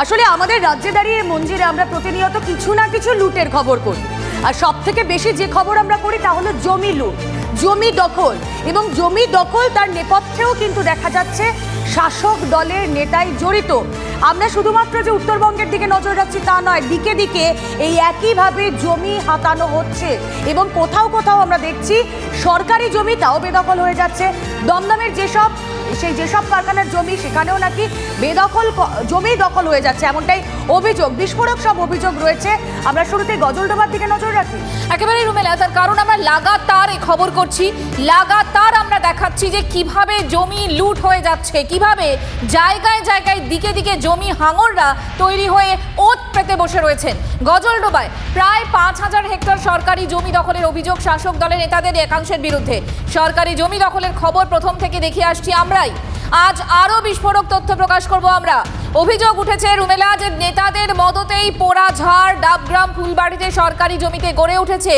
আসলে আমাদের রাজ্যে দাঁড়িয়ে মঞ্জিরে আমরা প্রতিনিয়ত কিছু না কিছু লুটের খবর করি। আর সব থেকে বেশি যে খবর আমরা করি তা হলো জমি লুট, জমি দখল। এবং জমি দখল তার নেপথ্যেও কিন্তু দেখা যাচ্ছে শাসক দলের নেতাই জড়িত। আমরা শুধুমাত্র যে উত্তরবঙ্গের দিকে নজর রাখছি তা নয়, দিকে দিকে এই একইভাবে জমি হাতানো হচ্ছে। এবং কোথাও কোথাও আমরা দেখছি সরকারি জমি তাও বেদখল হয়ে যাচ্ছে। দমদমের যেসব সেই যেসব কারখানার জমি সেখানেও নাকি বেদখল জমি দখল হয়ে যাচ্ছে এমনটাই অভিযোগ, বিস্ফোরক সব অভিযোগ রয়েছে। আমরা শুরুতে গজলডোবার দিকে নজর রাখি। একেবারে রুমেলা তার কারণ আমরা লাগাতার এই খবর করছি। লাগাতার আমরা দেখাচ্ছি যে কীভাবে জমি লুট হয়ে যাচ্ছে, কীভাবে জায়গায় জায়গায় দিকে দিকে জমি হাঙররা তৈরি হয়ে ওত পেতে বসে রয়েছেন। গজলডোবায় প্রায় পাঁচ হাজার হেক্টর সরকারি জমি দখলের অভিযোগ শাসক দলের নেতাদের একাংশের বিরুদ্ধে। সরকারি জমি দখলের খবর প্রথম থেকে দেখে আসছি আমরাই। আজ আরও বিস্ফোরক তথ্য প্রকাশ করব আমরা। অভিযোগ উঠেছে রুমেলা যে নেতাদের মদতেই পোড়া ঝাড় ডাবগ্রাম ফুলবাড়িতে সরকারি জমিতে গড়ে উঠেছে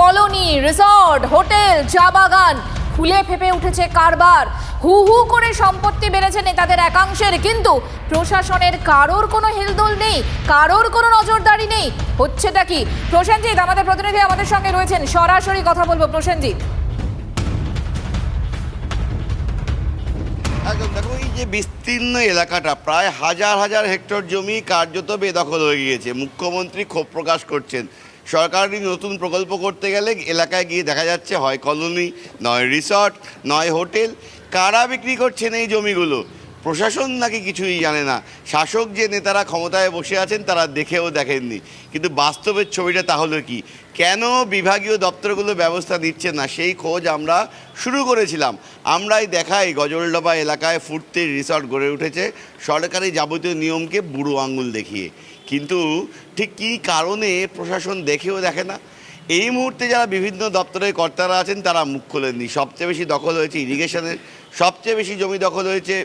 কলোনি, রিসর্ট, হোটেল, চা বাগান। ফুলে ফেপে উঠেছে কারবার। হু হু করে সম্পত্তি বেড়েছে নেতাদের একাংশের, কিন্তু প্রশাসনের কারোর কোনো হেলদোল নেই, কারোর কোনো নজরদারি নেই। হচ্ছেটা কি? প্রসেনজিৎ, আমাদের প্রতিনিধি আমাদের সঙ্গে রয়েছেন, সরাসরি কথা বলব। প্রসেনজিৎ। যে বিস্তীর্ণ এলাকাটা, প্রায় হাজার হাজার হেক্টর জমি কার্যত বেদখল হয়ে গিয়েছে। মুখ্যমন্ত্রী ক্ষোভ প্রকাশ করছেন। সরকারি নতুন প্রকল্প করতে গেলে এলাকায় গিয়ে দেখা যাচ্ছে, হয় কলোনি, নয় রিসর্ট, নয় হোটেল। কারা বিক্রি করছেন এই জমিগুলো? প্রশাসন নাকি কিছুই জানে না। শাসক যে নেতারা ক্ষমতায় বসে আছেন, তারা দেখেও দেখেননি। কিন্তু বাস্তবের ছবিটা তাহলে কি? কেন বিভাগীয় দপ্তরগুলো ব্যবস্থা নিচ্ছে না? সেই খোঁজ আমরা শুরু করেছিলাম। আমরাই দেখাই গজলডোবা এলাকায় ফুটতে রিসর্ট গড়ে উঠেছে, সরকারি যাবতীয় নিয়মকে বুড়ো আঙুল দেখিয়ে। কিন্তু ঠিক কী কারণে প্রশাসন দেখেও দেখে না? এই মুহূর্তে যারা বিভিন্ন দপ্তরের কর্তারা আছেন, তারা মুখ খোলেননি। সবচেয়ে বেশি দখল হয়েছে ইরিগেশনের সবচেয়ে বেশি জমি দখল হয়েছে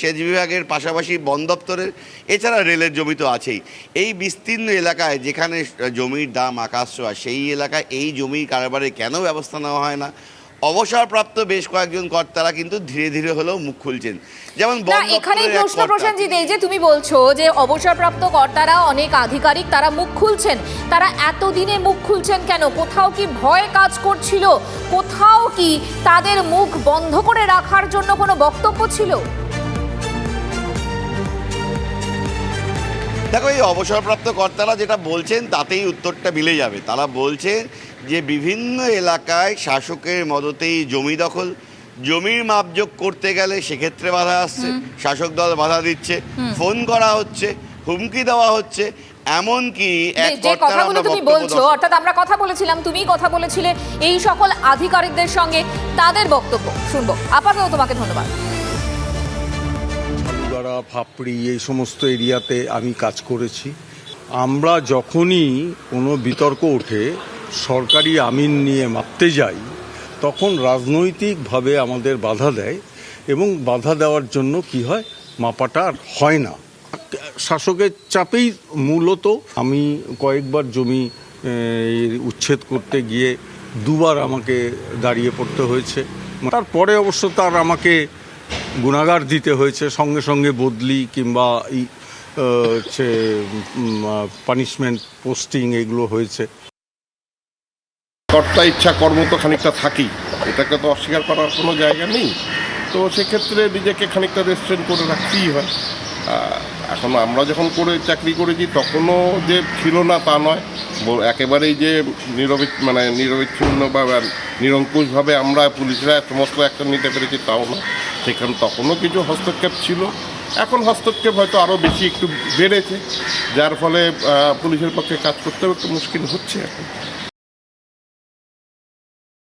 সেচ বিভাগের পাশাপাশি বন দপ্তরের, এছাড়া রেলের জমি তো আছেই। এই বিস্তীর্ণ এলাকায় যেখানে জমির দাম আকাশ ছোঁয়া, সেই এলাকায় এই জমি কারবারে কেন ব্যবস্থা নেওয়া হয় না? অবসরপ্রাপ্ত বেশ কয়েকজন কর্তারা কিন্তু ধীরে ধীরে হলেও মুখ খুলছেন। যেমন এখানেই প্রশ্ন প্রসেনজিৎ এই যে তুমি বলছো যে অবসরপ্রাপ্ত কর্তারা অনেক আধিকারিক তারা মুখ খুলছেন। তারা এতদিনে মুখ খুলছেন কেন? কোথাও কি ভয় কাজ করছিল? কোথাও কি তাদের মুখ বন্ধ করে রাখার জন্য কোনো বক্তব্য ছিল? দেখো এই অবসরপ্রাপ্ত কর্তারা যেটা বলছেন তাতেই উত্তরটা মিলে যাবে। তারা বলছে যে বিভিন্ন এলাকায় শাসকের মদতেই জমি দখল জমির মাপযোগ করতে গেলে সেক্ষেত্রে বাধা আসছে শাসক দল বাধা দিচ্ছে ফোন করা হচ্ছে হুমকি দেওয়া হচ্ছে এমনকি যে কথাগুলো তুমি বলছো অর্থাৎ আমরা কথা বলেছিলাম তুমি কথা বলেছিলে এই সকল আধিকারিকদের সঙ্গে তাদের বক্তব্য। শুনব। আপাতত তোমাকে ধন্যবাদ। আলুগাড়া ফাপড়ি এই সমস্ত এরিয়াতে আমি কাজ করেছি। আমরা যখনই কোনো বিতর্ক ওঠে, সরকারি আমিন নিয়ে মাপতে যাই, তখন রাজনৈতিকভাবে আমাদের বাধা দেয় এবং বাধা দেওয়ার জন্য কি হয়? মাপাটা আর হয় না। শাসকের চাপেই মূলত আমি কয়েকবার জমি উচ্ছেদ করতে গিয়ে দুবার আমাকে দাঁড়িয়ে পড়তে হয়েছে। তারপরে অবশ্য তার আমাকে গুণাগার দিতে হয়েছে, সঙ্গে সঙ্গে বদলি কিংবা এই হচ্ছে পানিশমেন্ট পোস্টিং এগুলো হয়েছে। কর্তা ইচ্ছা, কর্ম তো খানিকটা থাকেই। এটাকে তো অস্বীকার করার কোনো জায়গা নেই। তো সেক্ষেত্রে নিজেকে খানিকটা রেস্টুরেন্ট করে রাখতেই হয়। এখন আমরা যখন করে, চাকরি করেছি, তখনও যে ছিল না তা নয়। একেবারেই যে নিরবি মানে নিরবিচ্ছিন্ন বা নিরঙ্কুশভাবে আমরা পুলিশরা সমস্ত অ্যাকশন নিতে পেরেছি তাও না সেখানে তখনও কিছু হস্তক্ষেপ ছিল। এখন হস্তক্ষেপ হয়তো আরও বেশি একটু বেড়েছে, যার ফলে পুলিশের পক্ষে কাজ করতেও একটু মুশকিল হচ্ছে এখন।